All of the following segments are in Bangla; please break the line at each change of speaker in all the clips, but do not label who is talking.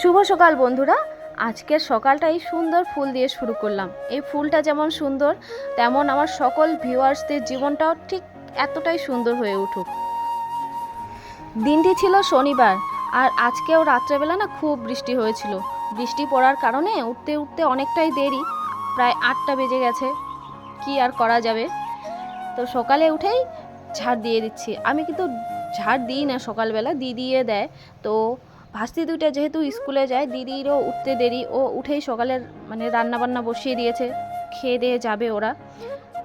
শুভ সকাল বন্ধুরা। আজকের সকালটা এই সুন্দর ফুল দিয়ে শুরু করলাম। এই ফুলটা যেমন সুন্দর, তেমন আমার সকল ভিউয়ার্সদের জীবনটাও ঠিক এতটাই সুন্দর হয়ে উঠুক। দিনটি ছিল শনিবার, আর আজকেও রাত্রেবেলা না খুব বৃষ্টি হয়েছিল। বৃষ্টি পড়ার কারণে উঠতে উঠতে অনেকটাই দেরি, প্রায় আটটা বেজে গেছে। কি আর করা যাবে? তো সকালে উঠেই ঝাড় দিয়ে দিচ্ছি। আমি কিন্তু ঝাড় দিই না সকালবেলা, দিদিয়ে দেয়। তো ভাস্তি দুইটা যেহেতু স্কুলে যায়, দিদিরও উঠতে দেরি, ও উঠেই সকালের মানে রান্না বান্না বসিয়ে দিয়েছে, খেয়ে দিয়ে যাবে ওরা।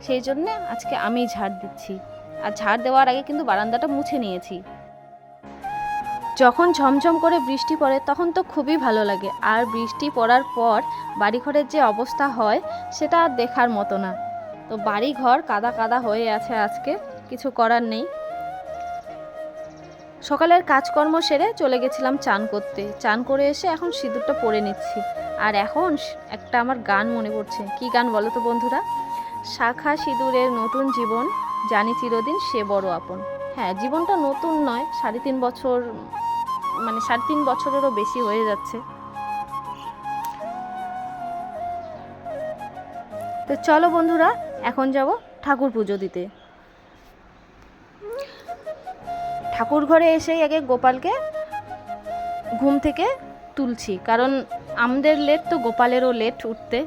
সেই জন্যে আজকে আমি ঝাড় দিচ্ছি। আর ঝাড় দেওয়ার আগে কিন্তু বারান্দাটা মুছে নিয়েছি। যখন ঝমঝম করে বৃষ্টি পড়ে, তখন তো খুবই ভালো লাগে। আর বৃষ্টি পড়ার পর বাড়িঘরের যে অবস্থা হয়, সেটা আর দেখার মতো না। তো বাড়িঘর কাদা কাদা হয়ে আছে আজকে, কিছু করার নেই। সকালের কাজকর্ম সেরে চলে গেছিলাম চান করতে। চান করে এসে এখন সিঁদুরটা পরে নিচ্ছি। আর এখন একটা আমার গান মনে পড়ছে। কি গান বলো তো বন্ধুরা? শাখা সিঁদুরের নতুন জীবন, জানি চিরদিন সে বড় আপন। হ্যাঁ জীবনটা নতুন নয়, সাড়ে তিন বছর মানে সাড়ে তিন বছরেরও বেশি হয়ে যাচ্ছে। তো চলো বন্ধুরা, এখন যাব ঠাকুর পুজো দিতে। ঠাকুর ঘরে এসেই আগে গোপালকে ঘুম থেকে তুলছি, কারণ আমাদের লেট তো গোপালেরও লেট উঠতে।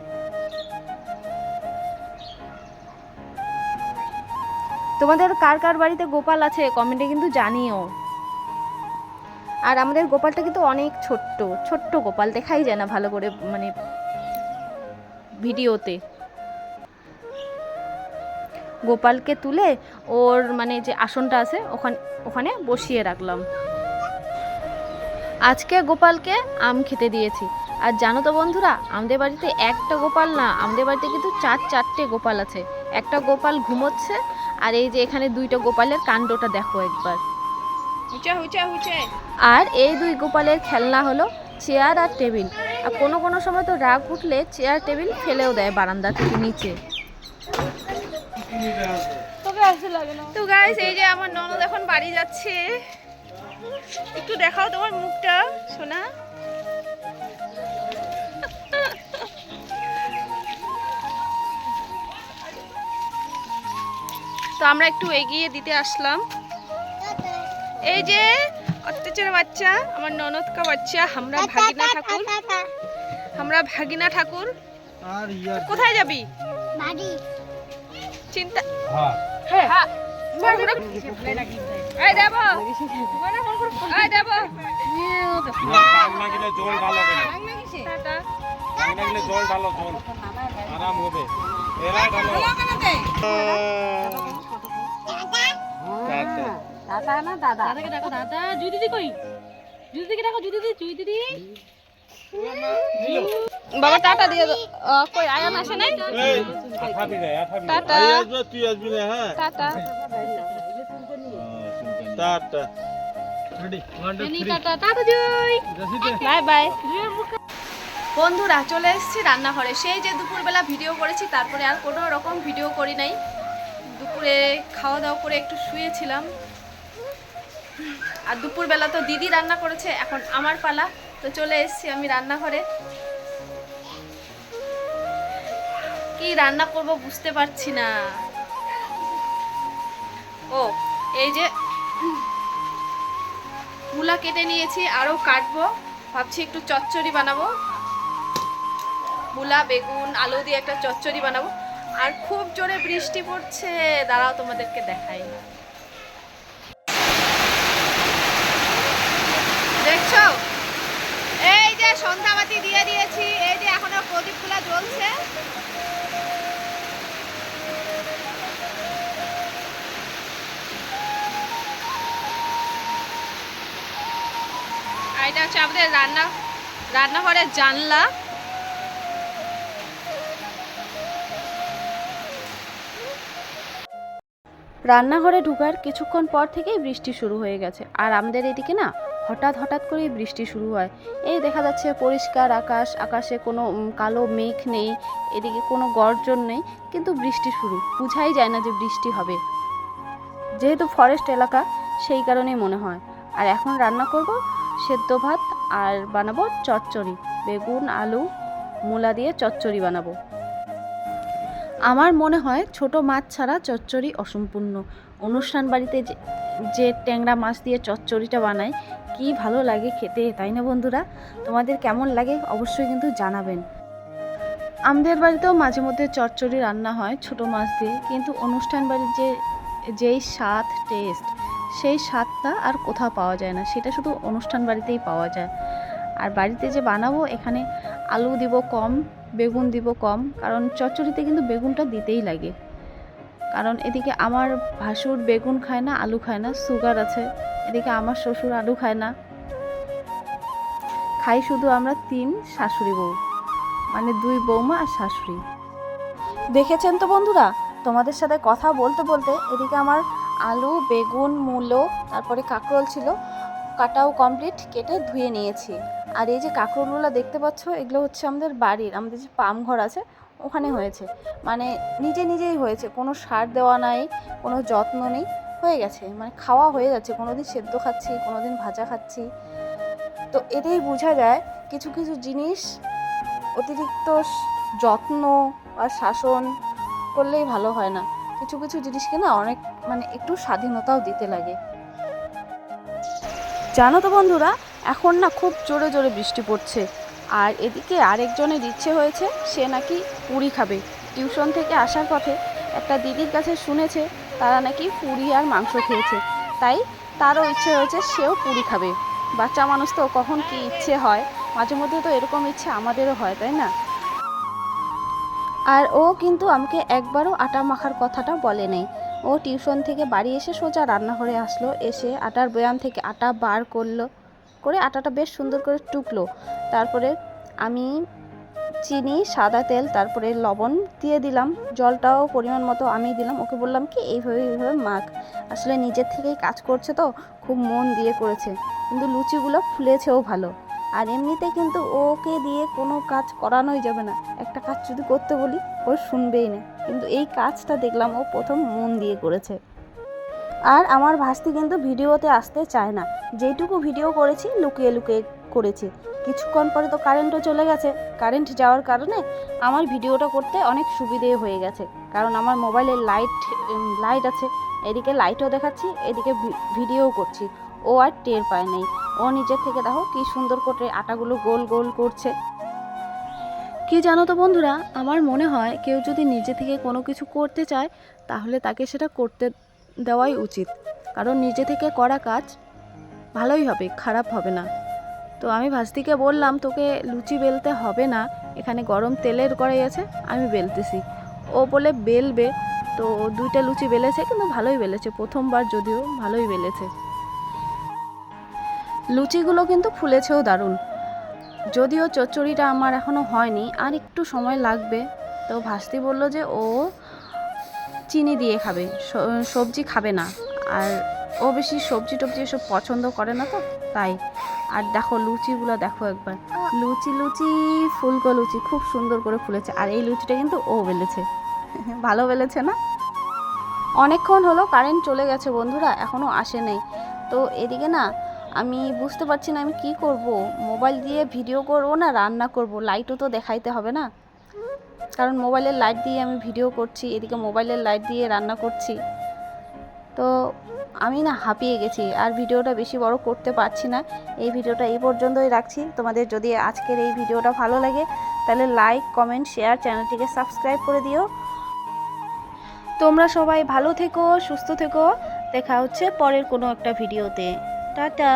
তোমাদের কার কার বাড়িতে গোপাল আছে কমেন্টে কিন্তু জানিও। আর আমাদের গোপালটা কিন্তু অনেক ছোট্ট ছোট্ট গোপাল, দেখাই যায় না ভালো করে মানে ভিডিওতে। গোপালকে তুলে ওর মানে যে আসনটা আছে ওখানে ওখানে বসিয়ে রাখলাম। আজকে গোপালকে আম খেতে দিয়েছি। আর জানো তো বন্ধুরা আমাদের বাড়িতে একটা গোপাল না আমাদের বাড়িতে কিন্তু চার চারটে গোপাল আছে। একটা গোপাল ঘুমোচ্ছে আর এই যে এখানে দুইটা গোপালের কাণ্ডটা দেখো একবার। আর এই দুই গোপালের খেলনা হলো চেয়ার আর টেবিল। আর কোনো কোনো সময় তো রাগ উঠলে চেয়ার টেবিল ফেলেও দেয় বারান্দা থেকে নিচে।
তো গাইস এই যে আমার ননদ এখন বাড়ি যাচ্ছে। একটু দেখাও তোমার মুখটা সোনা। তো আমরা একটু এগিয়ে দিতে আসলাম। এই যে অত্যাচার বাচ্চা আমার ননদ কা বাচ্চা আমরা ভাগিনা ঠাকুর। আমরা ভাগিনা ঠাকুর। কোথায় যাবি?
বাড়ি।
চিন্তা
হ্যাঁ
হ্যাঁ
জল
টাটা
কাক না গেলে জল আরাম হবে এরা ঢালো টাটা।
দাদাকে ডাকো দাদা জুই দিদি কই জুই দিদিকে ডাকো জুই দিদি জুই দিদি বাবা টাটা দিয়ে কই আয়ান আসে নাই। টাটা।
তুই আসবি না, হ্যাঁ?
টাটা।
টাটা।
Bye bye. বন্ধুরা চলে এসেছি রান্নাঘরে। সেই যে দুপুরবেলা ভিডিও করেছি তারপরে আর কোনো রকম ভিডিও করি নাই। দুপুরে খাওয়া দাওয়া করে একটু শুয়েছিলাম। আর দুপুরবেলা তো দিদি রান্না করেছে এখন আমার পালা। তো চলে এসেছি আমি রান্নাঘরে। কি রান্না করব বুঝতে পারছি না। ও, এই যে মূলা কেটে নিয়েছি আরও কাটবো। ভাবছি একটু চচ্চড়ি বানাবো। মূলা, বেগুন, আলু দিয়ে একটা চচ্চড়ি বানাবো। আর খুব জোরে বৃষ্টি পড়ছে। দাঁড়াও তোমাদেরকে দেখাই। দেখছ হচ্ছে আমাদের রান্না, রান্নাঘরের জানলা।
রান্নাঘরে ঢুকার কিছুক্ষণ পর থেকেই বৃষ্টি শুরু হয়ে গেছে। আর আমাদের এদিকে না, হঠাৎ হঠাৎ করেই বৃষ্টি শুরু হয়। এই দেখা যাচ্ছে পরিষ্কার আকাশ, আকাশে কোনো কালো মেঘ নেই, এদিকে কোনো গর্জন নেই, কিন্তু বৃষ্টি শুরু। বুঝাই যায় না যে বৃষ্টি হবে। যেহেতু ফরেস্ট এলাকা, সেই কারণেই মনে হয়। আর এখন রান্না করব সেদ্ধ ভাত আর বানাবো চচ্চড়ি। বেগুন, আলু, মূলা দিয়ে চচ্চড়ি বানাবো। আমার মনে হয় ছোট মাছ ছাড়া চচ্চড়ি অসম্পূর্ণ। অনুষ্ঠান বাড়িতে যে যে ট্যাংরা মাছ দিয়ে চচ্চড়িটা বানায় কি ভালো লাগে খেতে, তাই না বন্ধুরা? তোমাদের কেমন লাগে অবশ্যই কিন্তু জানাবেন। আমাদের বাড়িতেও মাঝে মধ্যে চচ্চড়ি রান্না হয় ছোট মাছ দিয়ে, কিন্তু অনুষ্ঠান বাড়ির যে, যেই স্বাদ টেস্ট সেই স্বাদটা আর কোথাও পাওয়া যায় না। সেটা শুধু অনুষ্ঠান বাড়িতেই পাওয়া যায়। আর বাড়িতে যে বানাবো, এখানে আলু দিব কম, বেগুন দিব কম, কারণ চচ্চড়িতে কিন্তু বেগুনটা দিতেই লাগে। কারণ এদিকে আমার ভাসুর বেগুন খায় না, আলু খায় না, সুগার আছে। এদিকে আমার শ্বশুর আলু খায় না। খাই শুধু আমরা তিন শাশুড়ি বউ মানে দুই বৌমা আর শাশুড়ি। দেখেছেন তো বন্ধুরা? তোমাদের সাথে কথা বলতে বলতে এদিকে আমার আলু, বেগুন, মূলো, তারপরে কাঁকরোল ছিল। কাটাও কমপ্লিট কেটে ধুয়ে নিয়েছি। আর এই যে কাঁকরোলগুলো দেখতে পাচ্ছ, এগুলো হচ্ছে আমাদের বাড়ির, আমাদের যে পাম ঘর আছে, ওখানে হয়েছে। মানে নিজে নিজেই হয়েছে, কোনো সার দেওয়া নাই, কোনো যত্ন নেই, হয়ে গেছে। মানে খাওয়া হয়ে যাচ্ছে কোনো দিন সেদ্ধ খাচ্ছি কোনো দিন ভাজা খাচ্ছি। তো এতেই বোঝা যায়, কিছু কিছু জিনিস অতিরিক্ত যত্ন আর শাসন করলেই ভালো হয় না। কিছু কিছু জিনিসকে না অনেক মানে একটু স্বাধীনতাও দিতে লাগে। জানো তো বন্ধুরা, এখন না খুব জোরে জোরে বৃষ্টি পড়ছে। আর এদিকে আরেকজনের ইচ্ছে হয়েছে, সে নাকি পুরি খাবে। টিউশন থেকে আসার পথে একটা দিদির কাছে শুনেছে, তারা নাকি পুরি আর মাংস খেয়েছে। তাই তারও ইচ্ছে হয়েছে সেও পুরি খাবে। বাচ্চা মানুষ তো কখন কি ইচ্ছে হয় মাঝে মধ্যে তো এরকম ইচ্ছে আমাদেরও হয়, তাই না? আর ও কিন্তু আমাকে একবারও আটা মাখার কথাটা বলে নেই। ও টিউশন থেকে বাড়ি এসে সোজা রান্নাঘরে আসলো, এসে আটার বয়াম থেকে আটা বার করল, করে আটাটা বেশ সুন্দর করে টুকলো। তারপরে আমি চিনি, সাদা তেল, তারপরে লবণ দিয়ে দিলাম, জলটাও পরিমাণ মতো আমি দিলাম। ওকে বললাম, কি, এইভাবে এইভাবে মাখ। আসলে নিজের থেকেই কাজ করছে তো, খুব মন দিয়ে করেছে। কিন্তু লুচিগুলো ফুলেছেও ভালো। আর এমনিতে কিন্তু ওকে দিয়ে কোনো কাজ করানোই যাবে না। একটা কাজ যদি করতে বলি, ও শুনবেই না। কিন্তু এই কাজটা দেখলাম ও প্রথম মন দিয়ে করেছে। আর আমার ভাস্তি কিন্তু ভিডিওতে আসতে চায় না। যেইটুকু ভিডিও করেছি, লুকিয়ে লুকিয়ে করেছি। কিছুক্ষণ পরে তো কারেন্টও চলে গেছে। কারেন্ট যাওয়ার কারণে আমার ভিডিওটা করতে অনেক সুবিধে হয়ে গেছে। কারণ আমার মোবাইলে লাইট লাইট আছে। এদিকে লাইটও দেখাচ্ছি, এদিকে ভিডিও করছি। ও আর টের পায় নাই। ও নিজের থেকে দেখো কি সুন্দর করে আটাগুলো গোল গোল করছে। কি জানো তো বন্ধুরা, আমার মনে হয় কেউ যদি নিজে থেকে কোনো কিছু করতে চায়, তাহলে তাকে সেটা করতে দেওয়াই উচিত। কারণ নিজে থেকে করা কাজ ভালোই হবে, খারাপ হবে না। তো আমি ভাস্তিকে বললাম, তোকে লুচি বেলতে হবে না, এখানে গরম তেলের কড়াই আছে, আমি বেলতেছি। ও বলে, বেলবে। তো দুইটা লুচি বেলেছে, কিন্তু ভালোই বেলেছে, প্রথমবার যদিও ভালোই বেলেছে। লুচিগুলো কিন্তু ফুলেছেও দারুণ। যদিও চচ্চড়িটা আমার এখনও হয়নি, আর একটু সময় লাগবে। তো ভাস্তি বলল যে ও চিনি দিয়ে খাবে সবজি খাবে না। আর ও বেশি সবজি টবজি এসব পছন্দ করে না তো, তাই। আর দেখো লুচিগুলো দেখো একবার। লুচি লুচি, ফুলকো লুচি, খুব সুন্দর করে ফুলেছে। আর এই লুচিটা কিন্তু ও বেলেছে। ভালো বেলেছে না? অনেকক্ষণ হলো, কারেন্ট চলে গেছে বন্ধুরা এখনও আসে নাই। তো এদিকে না আমি বুঝতে পারছি না আমি কি করব। মোবাইল দিয়ে ভিডিও করব না, রান্না করব। লাইটও তো দেখাইতে হবে না। কারণ মোবাইলের লাইট দিয়ে আমি ভিডিও করছি, এদিকে মোবাইলের লাইট দিয়ে রান্না করছি। তো আমি না হাঁপিয়ে গেছি, আর ভিডিওটা বেশি বড় করতে পারছি না। এই ভিডিওটা এই পর্যন্তই রাখছি। তোমাদের যদি আজকের এই ভিডিওটা ভালো লাগে, তাহলে লাইক কমেন্ট শেয়ার চ্যানেলটিকে সাবস্ক্রাইব করে দিও। তোমরা সবাই ভালো থেকো, সুস্থ থেকো। দেখা হচ্ছে পরের কোনো একটা ভিডিওতে। টাটা